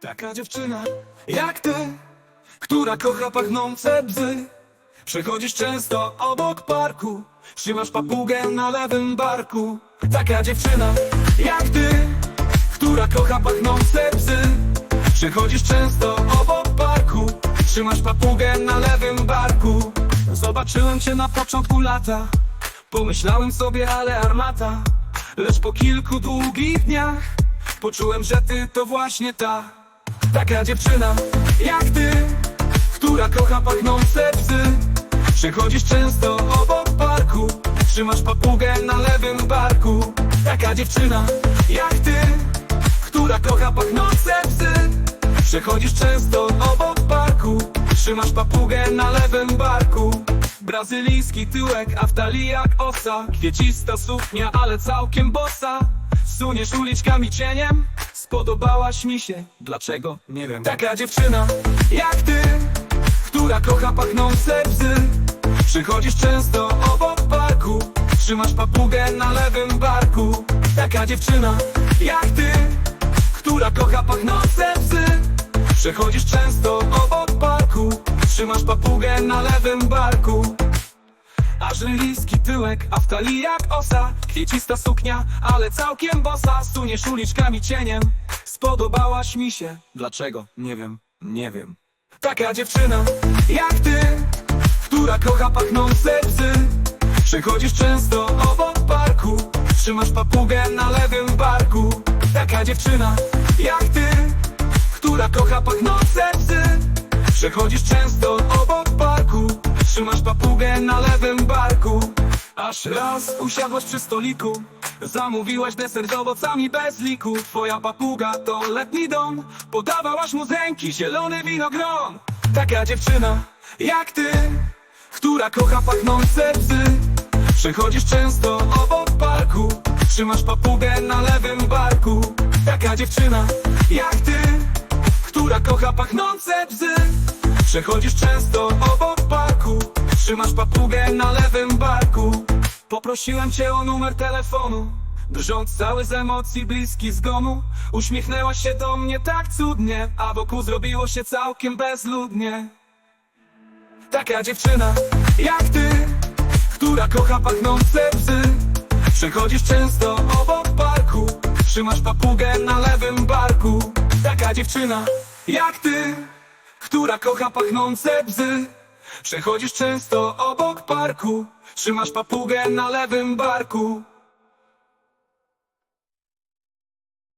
Taka dziewczyna jak ty, która kocha pachnące bzy. Przechodzisz często obok parku, trzymasz papugę na lewym barku. Taka dziewczyna jak ty, która kocha pachnące bzy. Przechodzisz często obok parku, trzymasz papugę na lewym barku. Zobaczyłem cię na początku lata, pomyślałem sobie, ale armata. Lecz po kilku długich dniach poczułem, że ty to właśnie ta. Taka dziewczyna jak ty, która kocha pachnące psy. Przechodzisz często obok parku, trzymasz papugę na lewym barku. Taka dziewczyna jak ty, która kocha pachnące psy. Przechodzisz często obok parku, trzymasz papugę na lewym barku. Brazylijski tyłek, a w talii jak osa Kwiecista suknia, ale całkiem bossa Suniesz uliczkami cieniem Spodobałaś mi się, dlaczego? Nie wiem. Taka dziewczyna jak ty Która kocha pachnące bzy. Przychodzisz często obok parku Trzymasz papugę na lewym barku. Taka dziewczyna jak ty Która kocha pachnące bzy. Przechodzisz często obok parku Trzymasz papugę na lewym barku Ażylijski tyłek, a w talii jak osa. Kwiecista suknia, ale całkiem bosa. Suniesz uliczkami cieniem. Spodobałaś mi się. Dlaczego? Nie wiem, nie wiem. Taka dziewczyna jak ty Która kocha pachnące bzy Przychodzisz często obok parku. Trzymasz papugę na lewym barku. Taka dziewczyna jak ty Która kocha pachnące bzy Przechodzisz często obok Trzymasz papugę na lewym barku. Aż raz usiadłaś przy stoliku. Zamówiłaś deser z owocami bez liku. Twoja papuga to letni dom. Podawałaś mu z ręki zielony winogron. Taka dziewczyna jak ty Która kocha pachnące psy. Przechodzisz często obok parku. Trzymasz papugę na lewym barku. Taka dziewczyna jak ty która kocha pachnące bzy Przechodzisz często obok parku Trzymasz papugę na lewym barku. Poprosiłem cię o numer telefonu. Drżąc cały z emocji, bliski zgonu. Uśmiechnęłaś się do mnie tak cudnie A wokół zrobiło się całkiem bezludnie. Taka dziewczyna jak ty Która kocha pachnące psy. Przechodzisz często obok parku. Trzymasz papugę na lewym barku. Taka dziewczyna jak ty Która kocha pachnące bzy Przechodzisz często obok parku Trzymasz papugę na lewym barku